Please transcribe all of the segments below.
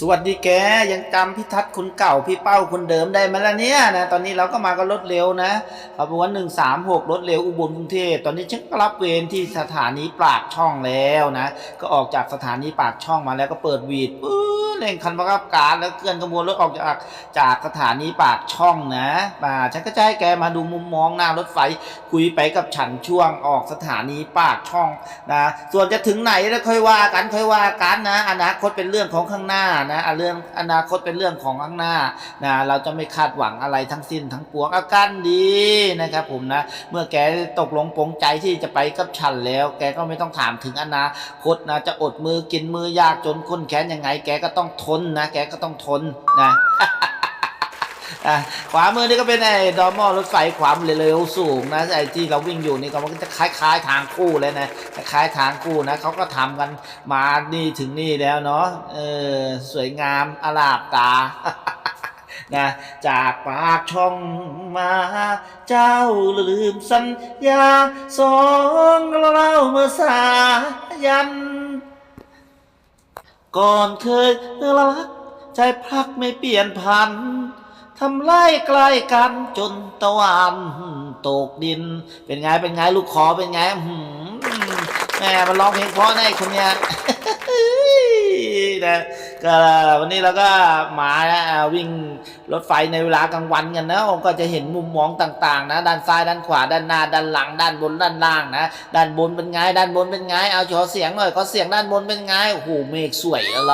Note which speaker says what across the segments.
Speaker 1: สวัสดีแกยังจำพี่ทัศน์คนเก่าพี่เป้าคนเดิมได้ไหมล่ะเนี่ยนะตอนนี้เราก็มาก็รถเร็วนะขบวนหนึ่งสามหกรถเร็วอุบลกรุงเทพตอนนี้ฉันก็รับเวรที่สถานีปากช่องแล้วนะ ก็ออกจากสถานีปากช่องมาแล้วก็เปิดวีดปุ๊บ เร่งคันบังคับการแล้วเคลื่อนขบวนรถออกจากจากสถานีปากช่องนะมาฉันก็จะให้แกมาดูมุมมองหน้ารถไฟคุยไปกับฉันช่วงออกสถานีปากช่องนะส่วนจะถึงไหนแล้วค่อยว่ากันค่อยว่ากันนะ อนาคตเป็นเรื่องของข้างหน้านะเรื่องอนาคตเป็นเรื่องของข้างหน้านะเราจะไม่คาดหวังอะไรทั้งสิ้นทั้งปวงอาการดีนะครับผมนะ เมื่อแกตกลงปงใจที่จะไปกับฉันแล้ว แกก็ไม่ต้องถามถึงอนาคตนะจะอดมือกินมือยากจนค้นแค้นยังไง แกก็ต้องทนนะ แกก็ต้องทนนะขวามือนี่ก็เป็นไอ้ดอมอรถไฟความเร็วสูงนะไอ้ที่เราวิ่งอยู่นี่ก็มันจะคล้ายๆทางคู่เลยนะคล้ายทางคู่นะเขาก็ทำกันมานี่ถึงนี่แล้วเนาะเออสวยงามอลาบตานะจากปากช่องมา เจ้าลืมสัญญาสองเราเมื่อสายัน ก่อนเคยรัก ใจพักไม่เปลี่ยนพันทำไล่ใกล้กันจนตะวันตกดิน เป็นไงเป็นไงลูกขอเป็นไงแม่มันร้องเพลงเพราะนะไอ้คนเนี้ย นะก็วันนี้เราก็มาวิ่งรถไฟในเวลากลางวันกันนะก็จะเห็นมุมมองต่างๆ นะ ด้านซ้ายด้านขวาด้านหน้าด้านหลัง ด้านบนด้านล่างนะด้านบนเป็นไงด้านบนเป็นไงเอาขอเสียงหน่อยขอเสียงด้านบนเป็นไงโอ้โหเมฆสวยแล้ว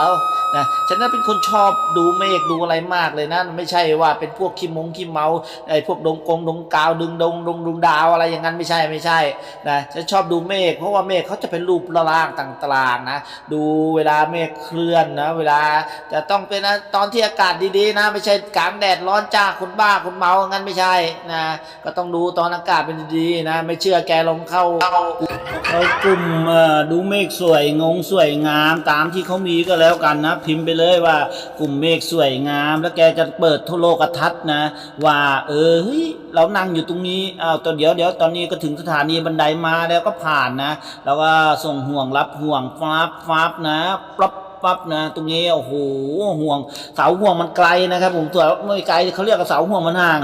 Speaker 1: นะฉันน่ะเป็นคนชอบดูเมฆดูอะไรมากเลยนะไม่ใช่ว่าเป็นพวกขี้มงขี้เมาไอ้พวกดงกงดงกาวดึงดงดงดงดาวอะไรอย่างนั้นไม่ใช่ไม่ใช่นะฉันชอบดูเมฆเพราะว่าเมฆเขาจะเป็นรูปร่างต่างๆนะดูเวลาเมฆเคลื่อนนะ เวลาจะต้องเป็นนะตอนที่อากาศดีๆนะ ไม่ใช่กลางแดดร้อนจ้าคุณบ้าคุณเมางั้นไม่ใช่นะก็ต้องดูตอนอากาศเป็นดีๆนะ ไม่เชื่อแกลองเข้าเอากลุ่มดูเมฆสวยงงสวยงามตามที่เขามีก็แล้วกันนะ พิมพ์ไปเลยว่ากลุ่มเมฆสวยงาม แล้วแกจะเปิดทุโลกทัศน์นะ ว่า เออเฮ้ยเรานั่งอยู่ตรงนี้อ้าวตอนเดี๋ยวเดี๋ยวตอนนี้ก็ถึงสถานีบันไดมาแล้วก็ผ่านนะ แล้วก็ส่งห่วงรับห่วงฟ้าฟ้านะปั๊บ ปั๊บนะ ตรงนี้โอ้โหห่วงเสาห่วงมันไกลนะครับ ผมตัวไม่ไกลเขาเรียกว่าเสาห่วงมันห่าง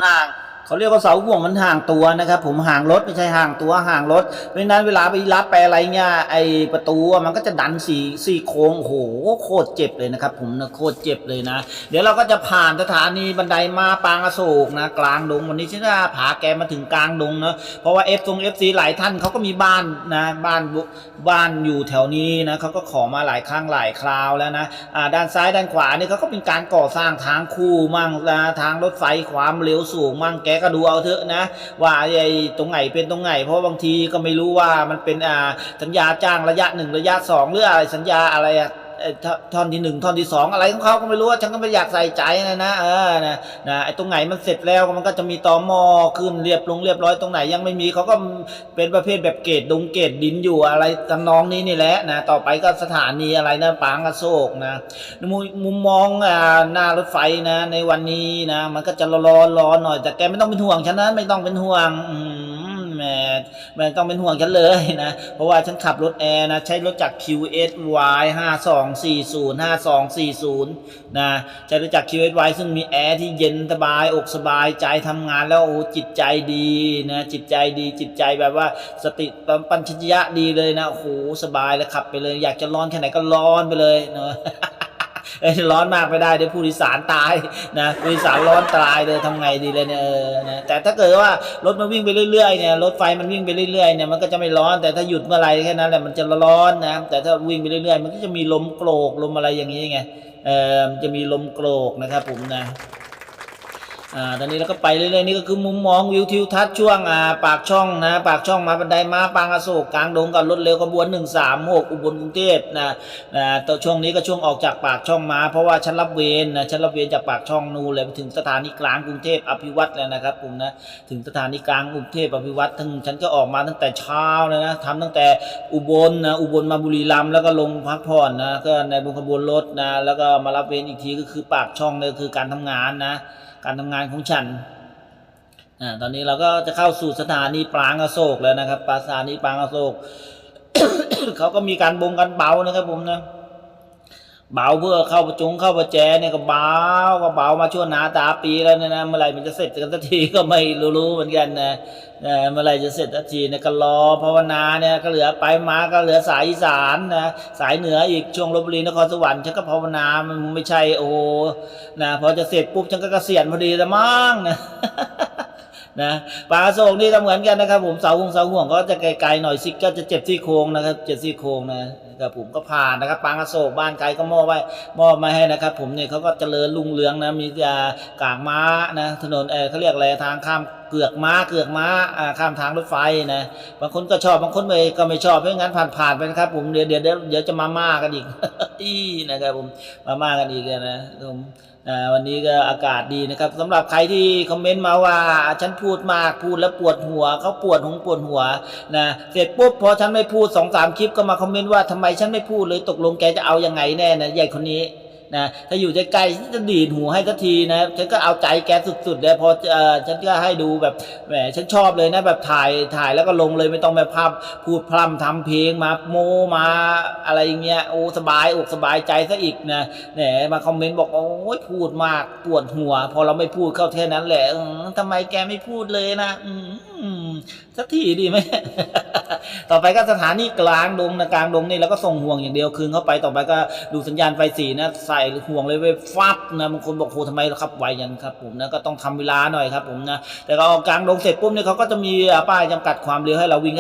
Speaker 1: เขาเรียกว่าเสาห่วงมันห่างตัวนะครับผมห่างรถไม่ใช่ห่างตัวห่างรถเพราะฉะนั้นเวลาไปรับไปอะไรเงี้ยไอประตูมันก็จะดันสี่สี่โค้งโหโคตรเจ็บเลยนะครับผมนะโคตรเจ็บเลยนะ เดี๋ยวเราก็จะผ่านสถานีบันไดมาปางอโศกนะกลางดงวันนี้ฉันจะพาแกมาถึงกลางดงเนาะเพราะว่าเอฟทรงเอฟซีหลายท่านเขาก็มีบ้านนะบ้านบุบ้านอยู่แถวนี้นะเขาก็ขอมาหลายครั้งหลายคราวแล้วนะอ่าด้านซ้ายด้านขวานี่เขาก็เป็นการก่อสร้างทางคู่มั่งนะทางรถไฟความเร็วสูงมั่งแกก็ดูเอาเถอะนะ ว่าไอ้ตรงไหนเป็นตรงไหน เพราะบางทีก็ไม่รู้ว่ามันเป็นอ่าสัญญาจ้างระยะหนึ่งระยะสองหรืออะไรสัญญาอะไรอะ ท่อนที่หนึ่งท่อนที่สองอะไรของเขาก็ไม่รู้ฉันก็ไม่อยากใส่ใจนะนะเออนะนะไอ้ตรงไหนมันเสร็จแล้วมันก็จะมีตอมอขึ้นเรียบลงเรียบร้อยตรงไหนยังไม่มีเขาก็เป็นประเภทแบบเกรดงเกรดดินอยู่อะไรทำนองนี้นี่แหละนะต่อไปก็สถานีอะไรนะปางอโศกนะมุมมองอ่าหน้ารถไฟนะ ในวันนี้นะ มันก็จะร้อนร้อนหน่อยแต่แกไม่ต้องเป็นห่วงฉันนะไม่ต้องเป็นห่วงอื ไม่ต้องเป็นห่วงฉันเลยนะ เพราะว่าฉันขับรถแอร์นะ ใช้รถจาก QSY 5240 5240 นะ ใช้รถจาก QSY ซึ่งมีแอร์ที่เย็นสบายอกสบายใจทำงานแล้วโอ้โหจิตใจดีนะ จิตใจดีจิตใจแบบว่าสติปัญญะดีเลยนะโอ้โหสบายแล้วขับไปเลย อยากจะร้อนแค่ไหนก็ร้อนไปเลยเนาะเอ้ย ร้อนมากไม่ได้เดี๋ยวผู้โดยสารตายนะผู้โดยสารร้อนตายเลยทำไงดีเลยเนี่ยเออนะแต่ถ้าเกิดว่ารถมันวิ่งไปเรื่อยๆเนี่ยรถไฟมันวิ่งไปเรื่อยๆเนี่ยมันก็จะไม่ร้อนแต่ถ้าหยุดเมื่อไรแค่นั้นแหละมันจะร้อนนะแต่ถ้าวิ่งไปเรื่อยๆ มันก็จะมีลมโกรกลมอะไรอย่างนี้ไงเออจะมีลมโกรกนะครับผมนะ อ่าตอนนี้เราก็ไปเรื่อยๆนี่ก็คือมุมมองวิวทิวทัศน์ช่วงอ่าปากช่องนะปากช่องมาบันไดมาปางอโศกกลางดงกับรถเร็วขบวนหนึ่งสามหกอุบลกรุงเทพนะนะตอช่วงนี้ก็ช่วงออกจากปากช่องมาเพราะว่าฉันรับเวรนะฉันรับเวรจากปากช่องนูนเลยไปถึงสถานีกลางกรุงเทพอภิวัตรแล้วนะครับผมนะถึงสถานีกลางกรุงเทพอภิวัตรทั้งฉันก็ออกมาตั้งแต่เช้าเลยนะทำตั้งแต่อุบลนะอุบลมาบุรีรัมย์แล้วก็ลงพักผ่อนนะก็ในบนขบวนรถนะแล้วก็มารับเวรอีกทีก็คือปากช่องเลยคือการทำงานนะการทำงานของฉันอ่าตอนนี้เราก็จะเข้าสู่สถานีปรางอโศกแล้วนะครับปราสถานีปรางอโศกเขาก็มีการบงกันเบานะครับผมนะ เบาเพื่อเข้าประจงเข้าประแจเนี่ยก็เบาก็เบามาชั่วหนาตาปีแล้วเนี่ยนะเมื่อไรมันจะเสร็จกันสักทีก็ไม่รู้ๆเหมือนกันนะนะเมื่อไรจะเสร็จสักทีเนี่ยก็รอภาวนาเนี่ยก็เหลือไปมาก็เหลือสายอีสานนะสายเหนืออีกช่วงลบบุรีนครสวรรค์ฉันก็ภาวนามันไม่ใช่โอ้นะพอจะเสร็จปุ๊บฉันก็เกษียณพอดีละมั้งนะนะปลาโศกนี่ก็เหมือนกันนะครับ ผมเสาหงเสาห่วงก็จะไกลๆหน่อยซิกก็จะเจ็บซี่โครงนะครับ เจ็บซี่โครงนะ ครับผมก็ผ่านนะครับปางอโศกบ้านไกลก็มอบไว้มอบมาให้นะครับ ผมเนี่ยเขาก็เจริญรุ่งเรืองนะมียากากม้านะถนนเออเขาเรียกอะไรทางข้าม เกือกม้าเกือกม้าข้ามทางรถไฟนะบางคนก็ชอบบางคนไม่ก็ไม่ชอบเพราะงั้นผ่านๆไปนะครับผมเดี๋ยวเดี๋ยวเดี๋ยวจะมาม่ากันอีกอีนะครับผมมาม่ากันอีกนะผมวันนี้ก็อากาศดีนะครับสำหรับใครที่คอมเมนต์มาว่า ฉันพูดมากพูดแล้วปวดหัวเขาปวดหงปวดหัวนะเสร็จปุ๊บพอฉันไม่พูดสองสามคลิปก็มาคอมเมนต์ว่าทำไมฉันไม่พูดเลยตกลงแกจะเอายังไงแน่นะใหญ่คนนี้ นะถ้าอยู่ใกล้ๆฉันจะดีดหูให้ทันทีนะฉันก็เอาใจแกสุดๆเลยพอเออฉันก็ให้ดูแบบแหมฉันชอบเลยนะแบบถ่ายถ่ายแล้วก็ลงเลยไม่ต้องแบบภาพพูดพร่ำทำเพลงมาโมมาอะไรอย่างเงี้ยโอ้สบายอกสบายใจซะอีกนะแหมมาคอมเมนต์บอกโอ้ยพูดมากปวดหัว พอเราไม่พูดเข้าแค่นั้นแหละอืมทำไมแกไม่พูดเลยนะอื สักทีดีไหม ต่อไปก็สถานีกลางดงนะกลางดงนี่แล้วก็ส่งห่วงอย่างเดียวคืนเข้าไปต่อไปก็ดูสัญญาณไฟสีนะใส่ห่วงเลยไปฟับนะบางคนบอกโหทำไมขับไวยันครับผมนะก็ต้องทำเวลาหน่อยครับผมนะแต่ก็ออกกลางดงเสร็จปุ๊บเนี่ยเขาก็จะมีป้ายจำกัดความเร็วให้เราวิ่ง